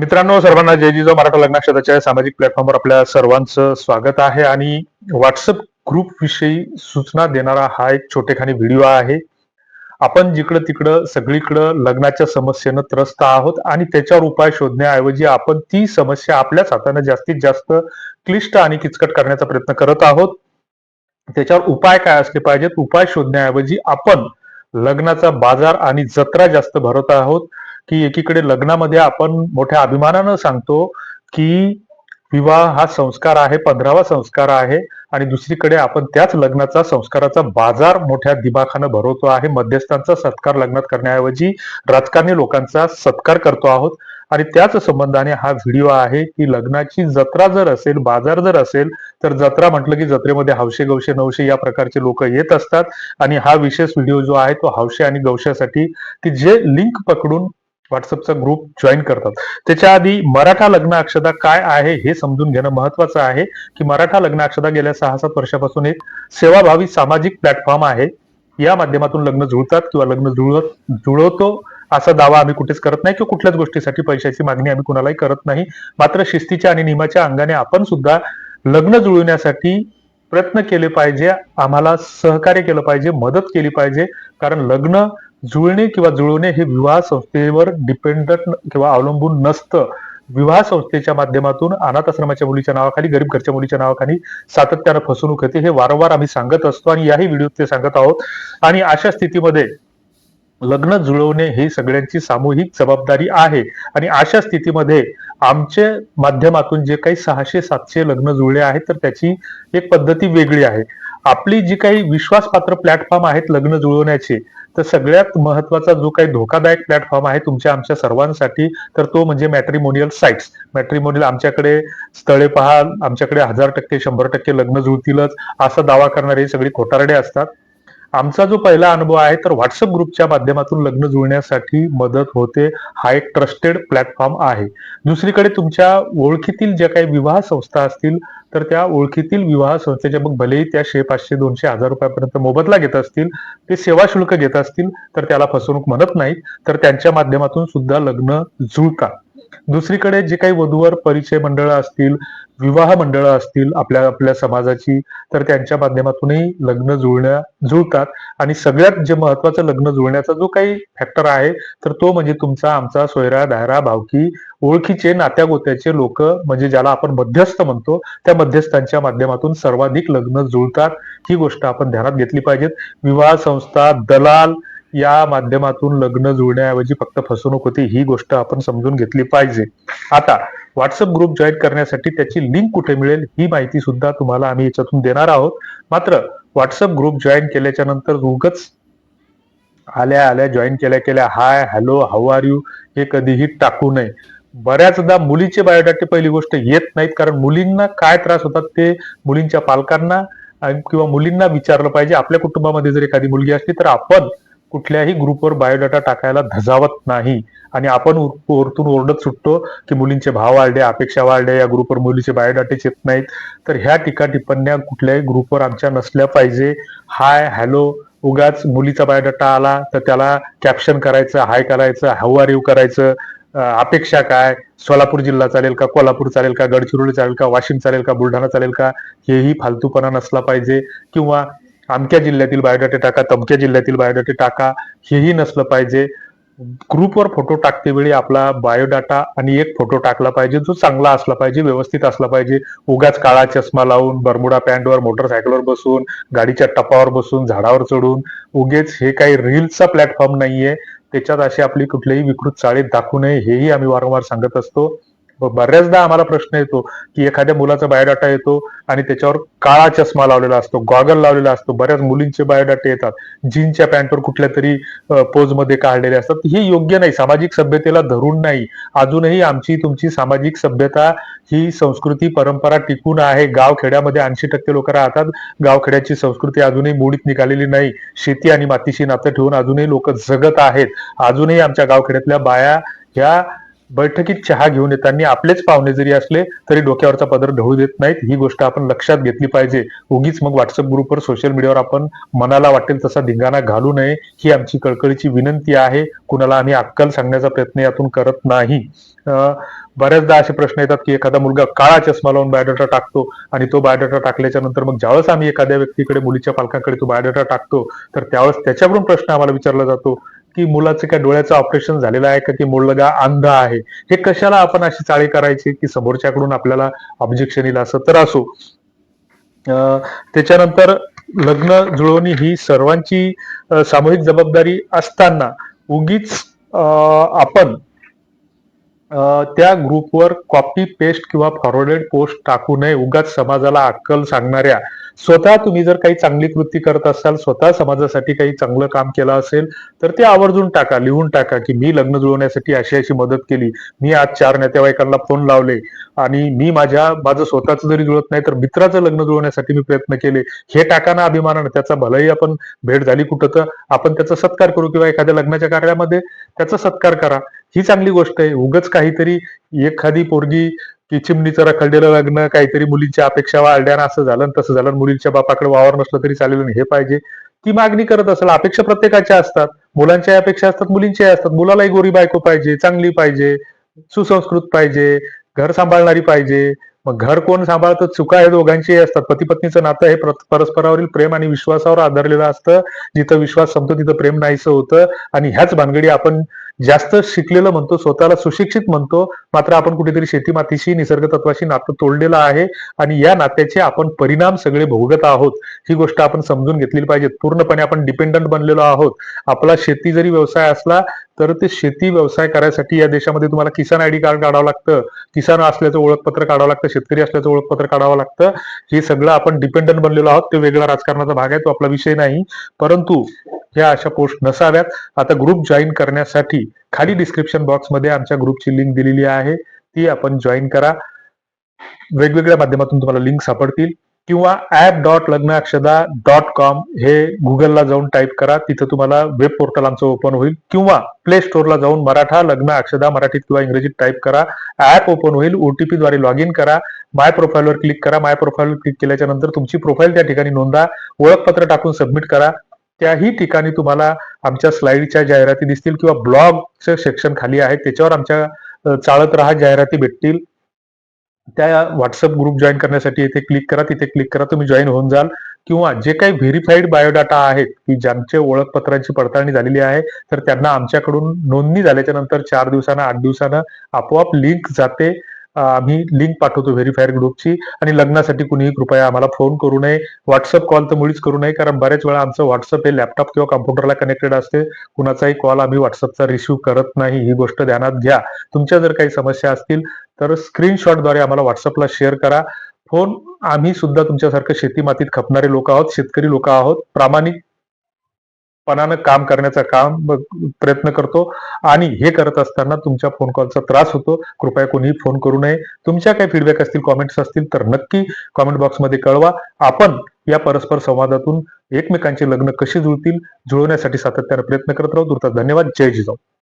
मित्रांनो सर्वांना जय जिजाऊ. मराठा लग्नाक्षताच्या सामाजिक प्लॅटफॉर्मवर आपल्या सर्वांचं स्वागत आहे आणि व्हॉट्सअप ग्रुप विषयी सूचना देणारा हा एक छोटेखानी व्हिडिओ आहे. आपण जिकडं तिकडं सगळीकडं लग्नाच्या समस्येनं त्रस्त आहोत आणि त्याच्यावर उपाय शोधण्याऐवजी आपण ती समस्या आपल्याच हाताने जास्तीत जास्त क्लिष्ट आणि किचकट करण्याचा प्रयत्न करत आहोत. त्याच्यावर उपाय काय असले पाहिजेत? उपाय शोधण्याऐवजी आपण लग्नाचा बाजार आणि जत्रा जास्त भरत आहोत. की एकीकडे लग्नामध्ये आपण मोठ्या अभिमानानं सांगतो की विवाह हा संस्कार आहे पंधरावा संस्कार आहे आणि दुसरीकडे आपण त्याच लग्नाचा संस्काराचा बाजार मोठ्या दिमाखानं भरवतो आहे. मध्यस्थांचा सत्कार लग्नात करण्याऐवजी राजकारणी लोकांचा सत्कार करतो आहोत. आणि त्याच संबंधाने हा व्हिडिओ आहे की लग्नाची जत्रा जर असेल बाजार जर असेल तर जत्रा म्हटलं की जत्रेमध्ये हौशे गवशे नवशे या प्रकारचे लोक येत असतात. आणि हा विशेष व्हिडिओ जो आहे तो हौशे आणि गवशासाठी की जे लिंक पकडून व्हॉट्सअपचा ग्रुप जॉईन करतात. त्याच्या आधी मराठा लग्न अक्षदा काय आहे हे समजून घेणं महत्वाचं आहे की मराठा लग्न अक्षदा गेल्या सहा सात वर्षापासून एक सेवाभावी सामाजिक प्लॅटफॉर्म आहे. या माध्यमातून लग्न जुळतात किंवा लग्न जुळत जुळवतो असा दावा आम्ही कुठेच करत नाही किंवा कुठल्याच गोष्टीसाठी पैशाची मागणी आम्ही कुणालाही करत नाही. मात्र शिस्तीच्या आणि नियमाच्या अंगाने आपण सुद्धा लग्न जुळवण्यासाठी प्रयत्न केले पाहिजे. आम्हाला सहकार्य केलं पाहिजे मदत केली पाहिजे. कारण लग्न जुळणे किंवा जुळवणे हे विवाह संस्थेवर डिपेंडंट किंवा अवलंबून नसतं. विवाह संस्थेच्या माध्यमातून अनाथ आश्रमाच्या मुलीच्या नावाखाली गरीब घरच्या मुलीच्या नावाखाली सातत्यानं फसवणूक होते हे वारंवार आम्ही सांगत असतो आणि याही व्हिडिओत ते सांगत आहोत. आणि अशा स्थितीमध्ये लग्न जुळवणे ही सगळ्यांची सामूहिक जबाबदारी आहे. आणि अशा स्थितीमध्ये आमच्या माध्यमातून जे काही सहाशे सातशे लग्न जुळले आहेत तर त्याची एक पद्धती वेगळी आहे. आपली जी काही विश्वासपात्र प्लॅटफॉर्म आहेत लग्न जुळवण्याचे तर सगळ्यात महत्त्वाचा जो काही धोकादायक प्लॅटफॉर्म आहे तुमच्या आमच्या सर्वांसाठी तर तो म्हणजे मॅट्रिमोनियल साईट्स मॅट्रिमोनियल आमच्याकडे स्थळे पहा आमच्याकडे हजार टक्के शंभर टक्के लग्न जुळतीलच असा दावा करणारे सगळी खोटारडे असतात. आमचा जो पहिला अनुभव आहे तर व्हॉट्सअप ग्रुपच्या माध्यमातून लग्न जुळण्यासाठी मदत होते हा एक ट्रस्टेड प्लॅटफॉर्म आहे. दुसरीकडे तुमच्या ओळखीतील ज्या काही विवाह संस्था असतील तर त्या ओळखीतील विवाह संस्थेच्या मग भलेही त्या शे पाचशे दोनशे हजार रुपयापर्यंत मोबदला घेत असतील ते सेवा शुल्क घेत असतील तर त्याला फसवणूक म्हणत नाहीत तर त्यांच्या माध्यमातून सुद्धा लग्न जुळतात. दुसरीकडे जे काही वधूवर परिचय मंडळ असतील विवाह मंडळ असतील आपल्या आपल्या समाजाची तर त्यांच्या माध्यमातूनही लग्न जुळण्या जुळतात. आणि सगळ्यात जे महत्वाचं लग्न जुळण्याचा जो काही फॅक्टर आहे तर तो म्हणजे तुमचा आमचा सोयरा दायरा भावकी ओळखीचे नात्या गोत्याचे लोक म्हणजे ज्याला आपण मध्यस्थ म्हणतो त्या मध्यस्थांच्या माध्यमातून सर्वाधिक लग्न जुळतात. ही गोष्ट आपण ध्यानात घेतली पाहिजेत. विवाह संस्था दलाल या माध्यमातून लग्न जुळण्याऐवजी फक्त फसवणूक होती ही गोष्ट आपण समजून घेतली पाहिजे. आता व्हॉट्सअप ग्रुप जॉईन करण्यासाठी त्याची लिंक कुठे मिळेल ही माहिती सुद्धा तुम्हाला आम्ही याच्यातून देणार आहोत. मात्र व्हॉट्सअप ग्रुप जॉईन केल्याच्यानंतर उगच आल्या आल्या जॉईन केल्या केल्या hi hello how are you हे कधीही टाकू नये. बऱ्याचदा मुलीचे बायोडाटे पहिली गोष्ट येत नाहीत कारण मुलींना काय त्रास होतात ते मुलींच्या पालकांना किंवा मुलींना विचारलं पाहिजे. आपल्या कुटुंबामध्ये जर एखादी मुलगी असली तर आपण कुठल्याही ग्रुपवर बायोडाटा टाकायला धजावत नाही. आणि आपण ओरतून वरतून ओरडत सुटतो की मुलींचे भाव वाढले अपेक्षा वाढल्या या ग्रुपवर मुलीचे बायोडाटेच येत नाहीत. तर ह्या टीका टिप्पण्या कुठल्याही ग्रुपवर आमच्या नसल्या पाहिजे. हाय हॅलो उगाच मुलीचा बायोडाटा आला तर त्याला कॅप्शन करायचं हाय करायचं हाऊ आर यू करायचं अपेक्षा काय? सोलापूर जिल्हा चालेल का? कोल्हापूर चालेल का? गडचिरोली चालेल का? वाशिम चालेल का? बुलढाणा चालेल का? हेही फालतूपणा नसला पाहिजे. किंवा अमक्या जिल्ह्यातील बायोडाटे टाका तमक्या जिल्ह्यातील बायोडाटे टाका हेही नसलं पाहिजे. ग्रुपवर फोटो टाकते वेळी आपला बायोडाटा आणि एक फोटो टाकला पाहिजे जो चांगला असला पाहिजे व्यवस्थित असला पाहिजे. उगाच काळा चष्मा लावून बरमुडा पॅन्टवर मोटरसायकलवर बसून गाडीच्या टपावर बसून झाडावर चढून उगेच हे काही रील्सचा प्लॅटफॉर्म नाहीये. त्याच्यात अशी आपली कुठलीही विकृत चाळीत दाखवू नये हेही आम्ही वारंवार सांगत असतो. बऱ्याचदा आम्हाला प्रश्न येतो की एखाद्या मुलाचा बायोडाटा येतो आणि त्याच्यावर काळा चष्मा लावलेला असतो गॉगल लावलेला असतो. बऱ्याच मुलींचे बायोडाटे येतात. जीनच्या पॅन्टवर कुठल्या तरी पोजमध्ये काढलेले असतात. हे योग्य नाही. सामाजिक सभ्यतेला धरून नाही. अजूनही आमची तुमची सामाजिक सभ्यता ही संस्कृती परंपरा टिकून आहे. गाव खेड्यामध्ये ऐंशी टक्के लोक राहतात. गावखेड्याची संस्कृती अजूनही मोडीत निघालेली नाही. शेती आणि मातीशी नातं ठेवून अजूनही लोक जगत आहेत. अजूनही आमच्या गावखेड्यातल्या बाया ह्या बैठकीत चहा घेऊन येताना आपलेच पाहुणे जरी असले तरी डोक्यावरचा पदर ढवळू देत नाहीत. ही गोष्ट आपण लक्षात घेतली पाहिजे. उगीच मग व्हॉट्सअप ग्रुपवर सोशल मीडियावर आपण मनाला वाटेल तसा धिंगाणा घालू नये ही आमची कळकळीची विनंती आहे. कुणाला आम्ही अक्कल सांगण्याचा प्रयत्न यातून करत नाही. बऱ्याचदा असे प्रश्न येतात की एखादा मुलगा काळा चष्मा लावून बायोडाटा टाकतो आणि तो बायोडाटा टाकल्याच्या नंतर मग ज्यावेळेस आम्ही एखाद्या व्यक्तीकडे मुलीच्या पालकांकडे तो बायोडाटा टाकतो तर त्यावेळेस त्याच्याकडून प्रश्न आम्हाला विचारला जातो. की मुलाचं काय डोळ्याचं ऑपरेशन झालेलं आहे का? की मुलगा अंध आहे? हे कशाला आपण अशी चाळी करायची की समोरच्याकडून आपल्याला ऑब्जेक्शन येईल असं? तर असो. अं, त्याच्यानंतर लग्न जुळवणी ही सर्वांची सामूहिक जबाबदारी असताना उगीच अं, आपण त्या ग्रुपवर कॉपी पेस्ट किंवा फॉरवर्डेड पोस्ट टाकू नये. उगाच समाजाला अक्कल सांगणाऱ्या स्वतः तुम्ही जर काही चांगली कृती करत असाल स्वतः समाजासाठी काही चांगलं काम केलं असेल तर ते आवर्जून टाका लिहून टाका की मी लग्न जुळवण्यासाठी अशी अशी मदत केली. मी आज चार नातेवाईकांना फोन लावले आणि मी माझ्या माझं स्वतःच जरी जुळत नाही तर मित्राचं लग्न जुळवण्यासाठी मी प्रयत्न केले. हे टाकाना अभिमानानं त्याचा भलाही आपण भेट झाली कुठं तर आपण त्याचा सत्कार करू किंवा एखाद्या लग्नाच्या कार्यामध्ये त्याचा सत्कार करा. ही चांगली गोष्ट आहे. उगच काहीतरी एखादी पोरगी की चिमणीचं रखडलेलं लग्न काहीतरी मुलींच्या अपेक्षा वाढल्यानं असं झालं तसं झालं मुलींच्या बापाकडे वावर नसलं तरी चालेल हे पाहिजे. ती मागणी करत असेल अपेक्षा प्रत्येकाच्या असतात. मुलांच्या अपेक्षा असतात मुलींच्या असतात. मुलालाही गोरी बायको पाहिजे चांगली पाहिजे सुसंस्कृत पाहिजे घर सांभाळणारी पाहिजे. मग घर कोण सांभाळतं? चुका हे दोघांची असतात. पती पत्नीचं नातं हे परस्परावरील प्रेम आणि विश्वासावर आधारलेलं असतं. जिथं विश्वास संपतो तिथं प्रेम नाहीसं होतं. आणि ह्याच भानगडी आपण जास्त शिकलेलं म्हणतो स्वतःला सुशिक्षित म्हणतो मात्र आपण कुठेतरी शेती मातीशी निसर्ग तत्वाशी नातं तोडलेलं आहे आणि या नात्याचे आपण परिणाम सगळे भोगत आहोत. ही गोष्ट आपण समजून घेतली पाहिजे. पूर्णपणे आपण डिपेंडंट बनलेलो आहोत. आपला शेती जरी व्यवसाय असला तर ते शेती व्यवसाय करायसाठी या देशामध्ये तुम्हाला किसान आयडी कार्ड काढावं लागतं. किसान असल्याचं ओळखपत्र काढावं लागतं. शेतकरी असल्याचं ओळखपत्र काढावं लागतं. हे सगळं आपण डिपेंडंट बनलेलो आहोत. ते वेगळा राजकारणाचा भाग आहे. तो आपला विषय नाही. परंतु ह्या अशा पोस्ट नसाव्यात. आता ग्रुप जॉईन करण्यासाठी खाली डिस्क्रिप्शन बॉक्समध्ये आमच्या ग्रुपची लिंक दिलेली आहे. ती आपण जॉईन करा. वेगवेगळ्या माध्यमातून तुम्हाला लिंक सापडतील. किंवा ऍप डॉट लग्न अक्षदा डॉट कॉम हे गुगलला जाऊन टाईप करा. तिथं तुम्हाला वेब पोर्टल आमचं ओपन होईल. किंवा प्ले स्टोअरला जाऊन मराठा लग्न अक्षदा मराठीत किंवा इंग्रजीत टाईप करा. ऍप ओपन होईल. ओटीपी द्वारे लॉग इन करा माय प्रोफाईलवर क्लिक करा. माय प्रोफाईलवर क्लिक केल्याच्यानंतर तुमची प्रोफाईल त्या ठिकाणी नोंदा. ओळखपत्र टाकून सबमिट करा. त्याही ठिकाणी तुम्हाला आमच्या स्लाईडच्या जाहिराती दिसतील किंवा ब्लॉगचं सेक्शन खाली आहे त्याच्यावर आमच्या चाळत चालत राहा जाहिराती भेटतील. त्या व्हॉट्सअप ग्रुप जॉईन करण्यासाठी इथे क्लिक करा तिथे क्लिक करा तुम्ही जॉईन होऊन जाल. किंवा जे काही व्हेरीफाईड बायोडाटा आहेत की ज्यांचे ओळखपत्रांची पडताळणी झालेली आहे तर त्यांना आमच्याकडून नोंदणी झाल्याच्यानंतर चार दिवसानं आठ दिवसानं आपोआप लिंक जाते. आम्ही लिंक पाठवतो व्हेरीफायर ग्रुपची आणि लग्नासाठी कुणीही कृपया आम्हाला फोन करू नये. व्हॉट्सअप कॉल तर मुळीच करू नये कारण बऱ्याच वेळा आमचं व्हॉट्सअप हे लॅपटॉप किंवा कम्प्युटरला कनेक्टेड असते. कुणाचाही कॉल आम्ही व्हॉट्सअपचा रिसिव्ह करत नाही. ही गोष्ट ध्यानात घ्या. तुमच्या जर काही समस्या असतील तर स्क्रीनशॉटद्वारे आम्हाला व्हॉट्सअपला शेअर करा. फोन आम्ही सुद्धा तुमच्यासारखं शेती मातीत खपणारे लोक आहोत शेतकरी लोक आहोत. प्रामाणिक पणानं काम करण्याचा काम प्रयत्न करतो आणि हे करत असताना तुमच्या फोन कॉलचा त्रास होतो. कृपया कोणीही फोन करू नये. तुमच्या काही फीडबॅक असतील कॉमेंट्स असतील तर नक्की कॉमेंट बॉक्समध्ये कळवा. आपण या परस्पर संवादातून एकमेकांचे लग्न कशी जुळतील जुळवण्यासाठी सातत्यानं प्रयत्न करत राहू. तुर्तास धन्यवाद. जय जिजाऊ.